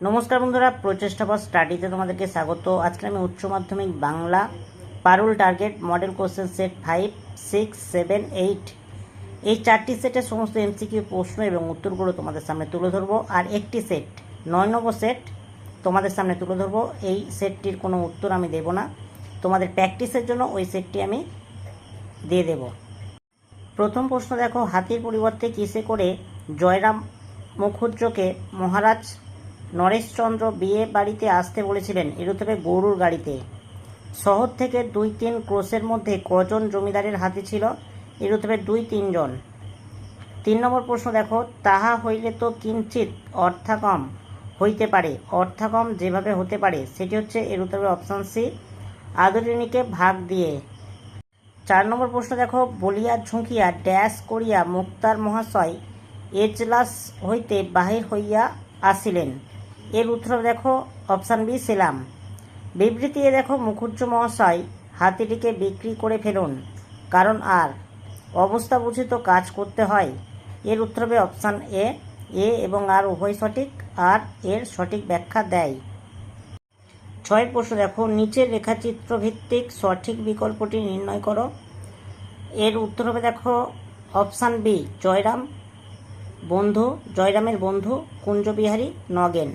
নমস্কার বন্ধুরা, প্রচেষ্টা ফর স্টাডিতে তোমাদেরকে স্বাগত। আজকে আমি উচ্চ মাধ্যমিক Bangla, Parul target model question set five six seven eight এই চারটি সেটের সমস্ত এমসিকিউ প্রশ্ন এবং উত্তরগুলো তোমাদের সামনে তুলে ধরবো। আর একটি সেট নয় নম্বর সেট তোমাদের সামনে তুলে ধরবো। এই সেটটির কোনো উত্তর আমি দেব না। তোমাদের প্র্যাকটিসের জন্য ওই সেটটি আমি দিয়ে দেব। প্রথম প্রশ্ন দেখো, হাতির পরিবর্তে কিসে করে জয়রাম মুখুজ্জকে মহারাজ নরেশচন্দ্র বিয়ে বাড়িতে আসতে বলেছিলেন এর উত্তরে গরুর গাড়িতে। শহর থেকে দুই তিন ক্রোশের মধ্যে কজন জমিদারের হাতি ছিল? এর উত্তরে দুই তিনজন তিন নম্বর প্রশ্ন দেখো, তাহা হইলে তো কিঞ্চিত অর্থাকম হইতে পারে। অর্থাকম যেভাবে হতে পারে, সেটি হচ্ছে এর অপশান সি আদরিণীকে ভাগ দিয়ে। চার নম্বর প্রশ্ন দেখো, বলিয়া ঝুঁকিয়া, ড্যাশ করিয়া মুক্তার মহাশয় এজলাস হইতে বাহির হইয়া আসিলেন। এর উত্তর দেখো, অপশান বি, সেলাম। বিবৃতি দেখো মুখুজ্জ মহাশয়, হাতিটিকে বিক্রি করে ফেলুন। কারণ আর, অবস্থা বুঝে তো কাজ করতে হয়। এর উত্তর হবে অপশান এ এ এবং আর উভয় সঠিক, আর এর সঠিক ব্যাখ্যা দেয়। ছয় প্রশ্ন দেখো, নিচের রেখাচিত্র ভিত্তিক সঠিক বিকল্পটি নির্ণয় করো। এর উত্তর হবে দেখো, অপশান বি, জয়রাম। বন্ধু, জয়রামের বন্ধু, কুঞ্জবিহারী, নগেন।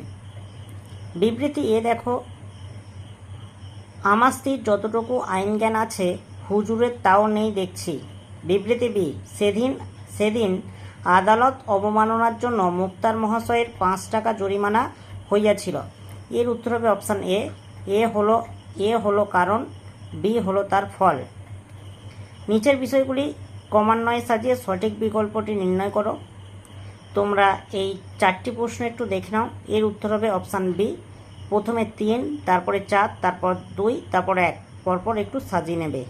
বিবৃতি এ দেখো, আমার স্ত্রীর যতটুকু আইন জ্ঞান আছে, হুজুরের তাও নেই দেখছি। বিবৃতি বি, সেদিন সেদিন আদালত অবমাননার জন্য মুক্তার মহাশয়ের পাঁচ টাকা জরিমানা হইয়াছিল। এর উত্তর হবে অপশান এ এ হলো এ হলো কারণ, বি হলো তার ফল। নিচের বিষয়গুলি ক্রমান্বয়ে সাজিয়ে সঠিক বিকল্পটি নির্ণয় করো। তোমরা এই চারটি প্রশ্ন একটু দেখে নাও। এর উত্তর হবে অপশান বি প্রথমে তিন, তারপরে চার, তারপর দুই, তারপর এক। পরপর একটু সাজিয়ে নেবে।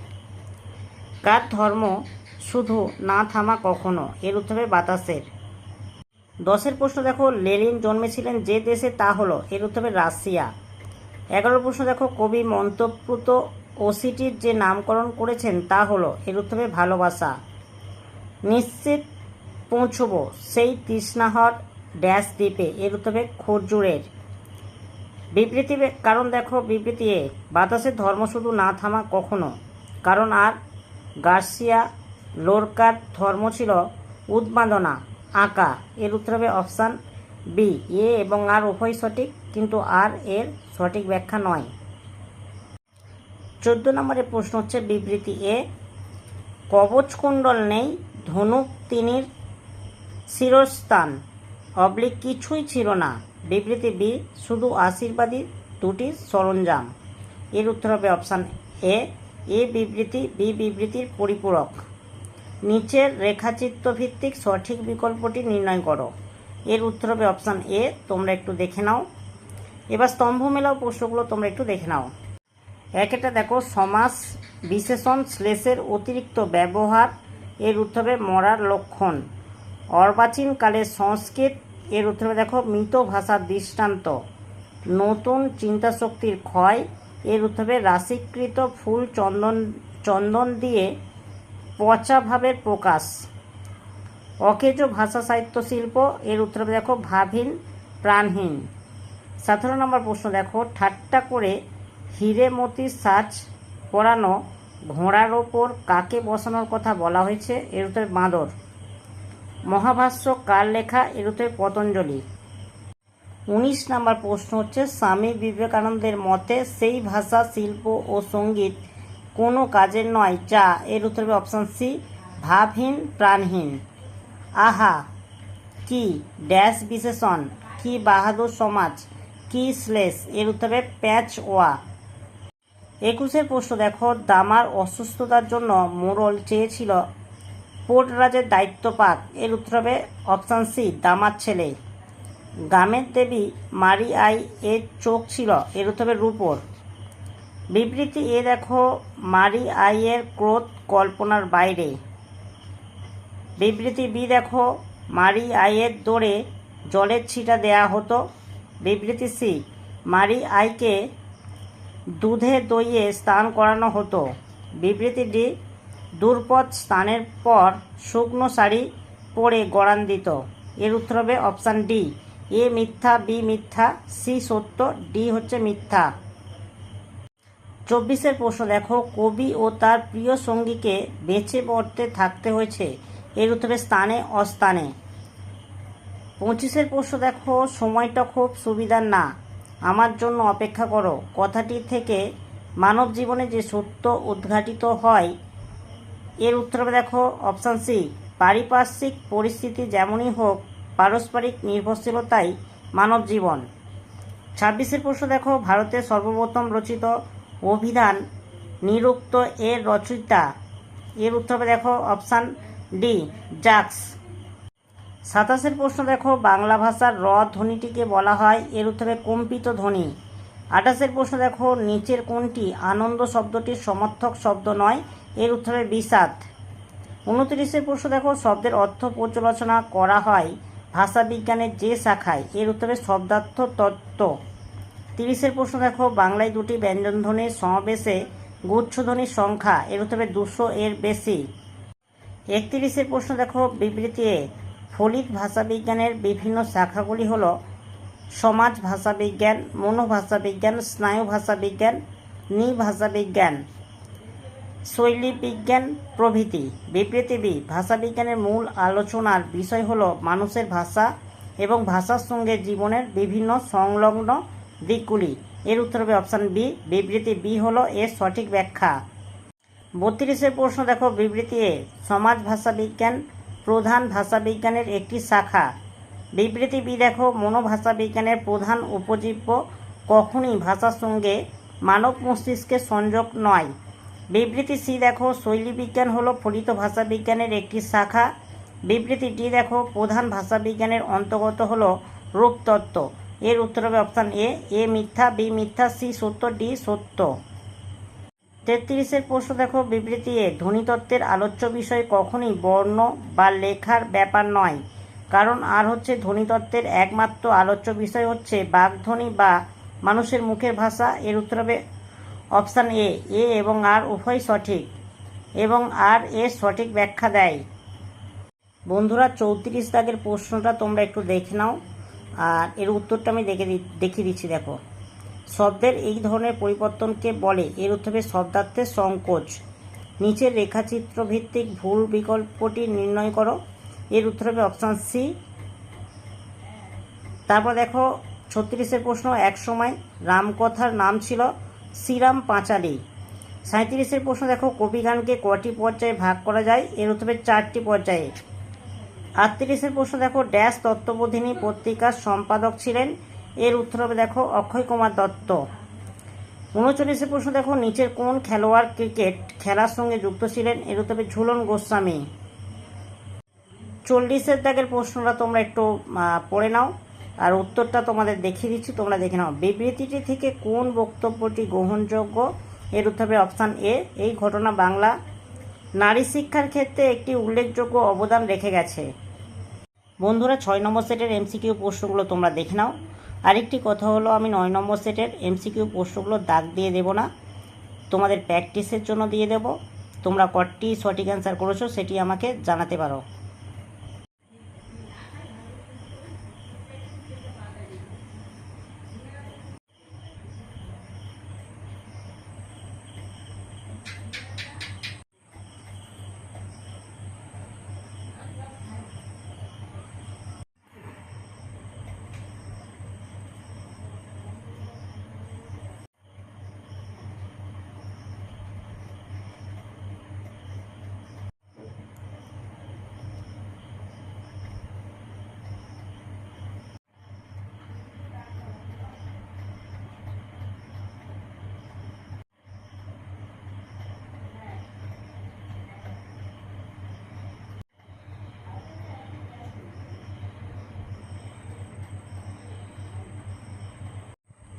কার ধর্ম শুধু না থামা কখনো? এর উত্তর হবে বাতাসের। দশের প্রশ্ন দেখো লেলিন জন্মেছিলেন যে দেশে তা হলো। এর উত্তর হবে রাশিয়া। এগারো প্রশ্ন দেখো, কবি মন্তপ্রুত ওসিটির যে নামকরণ করেছেন তা হলো। এর উত্তর হবে ভালোবাসা। নিশ্চিত পৌঁছবো। সেই তৃষ্ণাহর ড্যাশ দ্বীপে এর উত্তর খরজুরের বিবৃতি কারণ দেখো বিবৃতি এ বাতাসের ধর্ম শুধু না থামা কখনো। কারণ আর গার্সিয়া লোরকার ধর্ম ছিল উন্মাদনা আঁকা। এর উত্তর হবে অপশান বি, এ এবং আর উভয় সঠিক, কিন্তু আর এর সঠিক ব্যাখ্যা নয়। চোদ্দ নম্বরের প্রশ্ন হচ্ছে বিবৃতি এ, কবচকুণ্ডল নেই, ধনুক তিনির শিরস্থান অবলিক কিছুই ছিল না। বিবৃতি বি, শুধু আশীর্বাদী দুটি সরঞ্জাম। এর উত্তর হবে অপশান এ এ বিবৃতি, বি বিবৃতির পরিপূরক। নিচের রেখাচিত্র ভিত্তিক সঠিক বিকল্পটি নির্ণয় করো। এর উত্তর হবে অপশান এ, তোমরা একটু দেখে নাও। এবার স্তম্ভ মেলাও প্রশ্নগুলো তোমরা একটু দেখে নাও। একটা দেখো সমাস বিশেষণ শ্লেষের অতিরিক্ত ব্যবহার। এর উত্তরে মরার লক্ষণ। অর্বাচীনকালে সংস্কৃত এর উত্তরে দেখো, মৃত ভাষার দৃষ্টান্ত। নতুন চিন্তাশক্তির ক্ষয় এর উত্তরে রাশিকৃত ফুল চন্দন চন্দন দিয়ে পচা ভাবের প্রকাশ। অকেজ ভাষা সাহিত্য শিল্প এর উত্তরে দেখো, ভাবহীন, প্রাণহীন। সতেরো নম্বর প্রশ্ন, দেখো, ঠাট্টা করে হিরে মতির সাজ পরানো ঘোড়ার ওপর কাকে বসানোর কথা বলা হয়েছে? এর উত্তরে বাঁদর। মহাভাষ্য কার লেখা? এর উত্তরে পতঞ্জলি। উনিশ নম্বর প্রশ্ন হচ্ছে, স্বামী বিবেকানন্দের মতে সেই ভাষা, শিল্প ও সংগীত কোনো কাজের নয়, যা এর উত্তর অপশান সি ভাবহীন, প্রাণহীন। আহা, কি ড্যাশ বিশেষণ, কি বাহাদুর সমাজ, কি শ্লেষ? এর উত্তরে প্যাচ ওয়া। একুশের প্রশ্ন দেখো, দামার অসুস্থতার জন্য মোরল চেয়েছিল পোর্টরাজের দায়িত্ব পাক এর উত্তর হবে অপশান সি দামার ছেলে। গামের দেবী মারি আই এর চোখ ছিল, এর উত্তর হবে রূপর। বিবৃতি এ দেখো মারি আই এর ক্রোধ কল্পনার বাইরে। বিবৃতি বি দেখো মারি আইয়ের দৌড়ে জলের ছিটা দেয়া হতো। বিবৃতি সি মারি আইকে দুধে দইয়ে স্নান করানো হতো। বিবৃতি ডি দূরপথ স্নানের পর শুকনো শাড়ি পরে গড়ান দিত এর উত্তর হবে অপশান ডি। এ মিথ্যা, বি মিথ্যা, সি সত্য, ডি হচ্ছে মিথ্যা। চব্বিশের প্রশ্ন, দেখো, কবি ও তার প্রিয় সঙ্গীকে বেঁচে পড়তে থাকতে হয়েছে। এর উত্তরে স্থানে, অস্থানে। পঁচিশের প্রশ্ন, দেখো, সময়টা খুব সুবিধার না। আমার জন্য অপেক্ষা করো। কথাটি থেকে মানব জীবনে যে সত্য উদ্ঘাটিত হয় এর উত্তর দেখো অপশান সি পারিপার্শ্বিক পরিস্থিতি যেমনই হোক, পারস্পরিক নির্ভরশীলতাই মানব জীবন। ছাব্বিশের প্রশ্ন দেখো, ভারতের সর্বপ্রথম রচিত অভিধান নিরুক্ত এর রচয়িতা। এর উত্তর দেখো অপশান ডি জাক্স সাতাশের প্রশ্ন দেখো, বাংলা ভাষার র ধ্বনিটিকে বলা হয়, এর উত্তরে কম্পিত ধ্বনি। আঠাশের প্রশ্ন দেখো, নিচের কোনটি আনন্দ শব্দটির সমর্থক শব্দ নয় এর উত্তরে বিষাদ উনত্রিশের প্রশ্ন দেখো, শব্দের অর্থ পর্যালোচনা করা হয় ভাষাবিজ্ঞানের যে শাখায়, এর উত্তরে শব্দার্থ তত্ত্ব। তিরিশের প্রশ্ন দেখো, বাংলায় দুটি ব্যঞ্জনধ্বনির সমাবেশে গুচ্ছধ্বনির সংখ্যা, এর উত্তরে দুশো এর বেশি। একত্রিশের প্রশ্ন দেখো বিবৃতি এ ফলিত ভাষাবিজ্ঞানের বিভিন্ন শাখাগুলি হল সমাজ ভাষাবিজ্ঞান মনোভাষাবিজ্ঞান স্নায়ু ভাষা বিজ্ঞান, নৃ ভাষাবিজ্ঞান নৃভাষাবিজ্ঞান শৈলী বিজ্ঞান প্রভৃতি। বিবৃতি বি ভাষাবিজ্ঞানের মূল আলোচনার বিষয় হল মানুষের ভাষা এবং ভাষার সঙ্গে জীবনের বিভিন্ন সংলগ্ন দিকগুলি। এর উত্তর হবে অপশান বি, বিবৃতি বি হলো এর সঠিক ব্যাখ্যা। বত্রিশের প্রশ্ন দেখো, বিবৃতি এ, সমাজ ভাষাবিজ্ঞান প্রধান ভাষাবিজ্ঞানের একটি শাখা। বিবৃতি বি দেখো মনোভাষা বিজ্ঞানের প্রধান উপজীব্য কখনই ভাষার সঙ্গে মানব মস্তিষ্কের সংযোগ নয়। বিবৃতি সি দেখো শৈলী বিজ্ঞান হলো ফলিত ভাষা বিজ্ঞানের একটি শাখা। বিবৃতি ডি দেখো, প্রধান ভাষা বিজ্ঞানের অন্তর্গত হলো রূপতত্ত্ব। এর উত্তর হবে অপশান এ এ মিথ্যা, বি মিথ্যা, সি সত্য, ডি সত্য। তেত্রিশের প্রশ্ন দেখো, বিবৃতি এ, ধ্বনিতত্ত্বের আলোচ্য বিষয় কখনই বর্ণ বা লেখার ব্যাপার নয়। কারণ আর হচ্ছে ধ্বনিতত্ত্বের একমাত্র আলোচ্য বিষয় হচ্ছে বাগধ্বনি বা মানুষের মুখের ভাষা। এর উত্তর হবে অপশান এ এ এবং আর উভয় সঠিক এবং আর এর সঠিক ব্যাখ্যা দেয়। বন্ধুরা, চৌত্রিশ দাগের প্রশ্নটা তোমরা একটু দেখে নাও আর এর উত্তরটা আমি দেখে দেখিয়ে দিচ্ছি, দেখো। শব্দের এই ধরনের পরিবর্তনকে বলে, এর উত্তর শব্দার্থের সংকোচ। নিচের রেখাচিত্র ভিত্তিক ভুল বিকল্পটি নির্ণয় করো। এর উত্তর হবে অপশান সি। তারপর দেখো, ছত্রিশের প্রশ্ন, এক সময় রামকথার নাম ছিল শ্রীরাম পাঁচালী। সাঁত্রিশের প্রশ্ন, দেখো কবিগানকে কটি পর্যায়ে ভাগ করা যায়? এর উত্তর চারটি পর্যায়ে। আটত্রিশের প্রশ্ন, দেখো, ড্যাশ তত্ত্ববোধিনী পত্রিকার সম্পাদক ছিলেন। এর উত্তর হবে, দেখো, অক্ষয় কুমার দত্ত। উনচল্লিশের প্রশ্ন, দেখো, নিচের কোন খেলোয়াড় ক্রিকেট খেলার সঙ্গে যুক্ত ছিলেন? এর উত্তর ঝুলন গোস্বামী। চল্লিশের দাগের প্রশ্নটা তোমরা একটু পড়ে নাও। আর উত্তরটা তোমাদের দেখিয়ে দিচ্ছি, তোমরা দেখে নাও। বিবৃতিটি থেকে কোন বক্তব্যটি গ্রহণযোগ্য? এর উত্তর হবে অপশান এ। এই ঘটনা বাংলা নারী শিক্ষার ক্ষেত্রে একটি উল্লেখযোগ্য অবদান রেখে গেছে। বন্ধুরা, ছয় নম্বর সেটের এমসিকিউ প্রশ্নগুলো তোমরা দেখে নাও। আরেকটি কথা হলো, আমি নয় নম্বর সেটের এমসিকিউ প্রশ্নগুলো দাগ দিয়ে দেবো না। তোমাদের প্র্যাকটিসের জন্য দিয়ে দেবো। তোমরা কটি সঠিক অ্যান্সার করেছ সেটি আমাকে জানাতে পারো।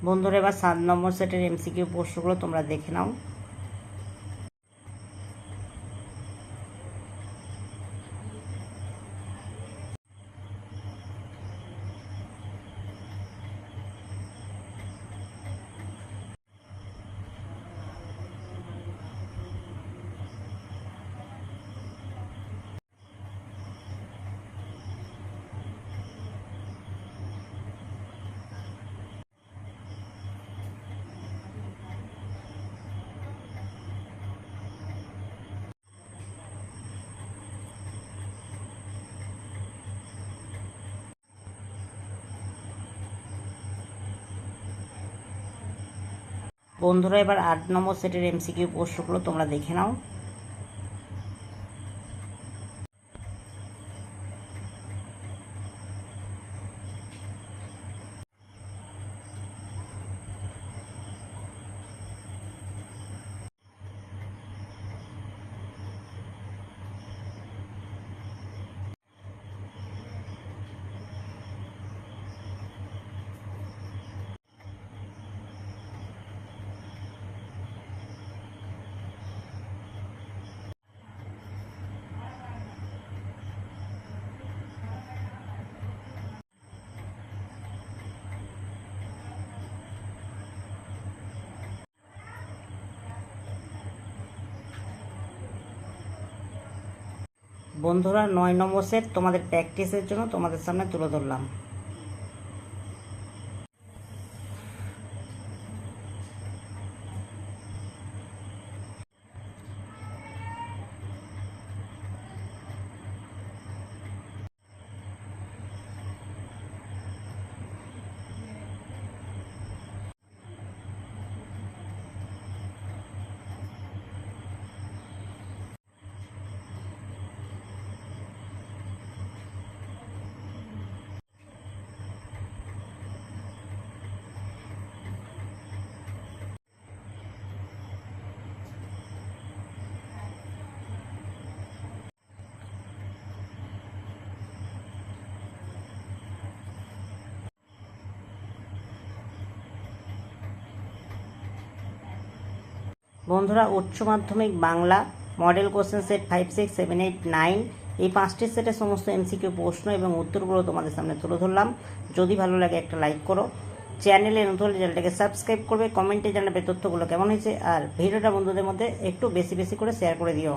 বন্ধুরা এবার সাত নম্বর সেটের এমসিকিউ প্রশ্নগুলো তোমরা দেখে নাও। বন্ধুরা এবার আট নম্বর সেটের এমসিকিউ প্রশ্নগুলো তোমরা দেখে নাও। বন্ধুরা নয় নম্বর সেট তোমাদের প্র্যাকটিসের জন্য তোমাদের সামনে তুলে ধরলাম। বন্ধুরা, উচ্চ মাধ্যমিক Bangla model question set five six seven eight nine এই পাঁচটি সেটের সমস্ত এমসিকিউ প্রশ্ন এবং উত্তরগুলো তোমাদের সামনে তুলে ধরলাম। যদি ভালো লাগে একটা লাইক করো। চ্যানেলে নতুন চ্যানেলটাকে সাবস্ক্রাইব করবে কমেন্টে জানাবে তথ্যগুলো কেমন হয়েছে, আর ভিডিওটা বন্ধুদের মধ্যে একটু বেশি বেশি করে শেয়ার করে দিও।